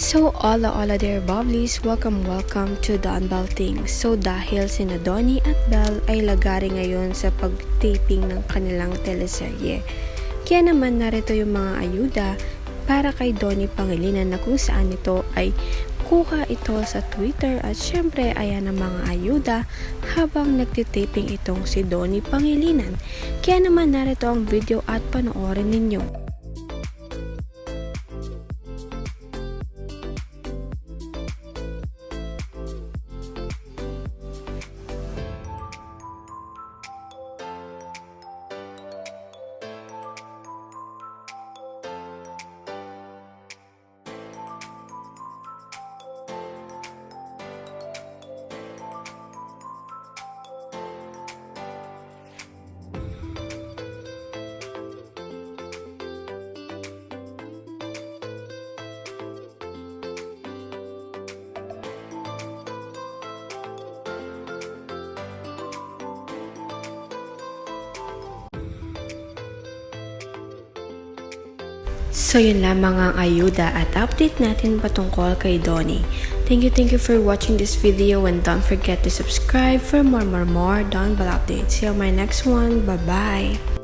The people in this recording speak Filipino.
So, ala ala there, Bubblies, welcome welcome to Bell Things. So, dahil sina Donnie at Belle ay lagari ngayon sa pag-taping ng kanilang teleserye. Kaya naman narito yung mga ayuda para kay Donnie Pangilinan na kung saan ito ay kuha ito sa Twitter at syempre ayan ang mga ayuda habang nagtitaping itong si Donnie Pangilinan. Kaya naman narito ang video at panoorin ninyo. So yun lamang ang ayuda at update natin patungkol kay Donnie. Thank you, thank you for watching this video and don't forget to subscribe for more, more, more Don Bell updates. See you on my next one. Bye-bye!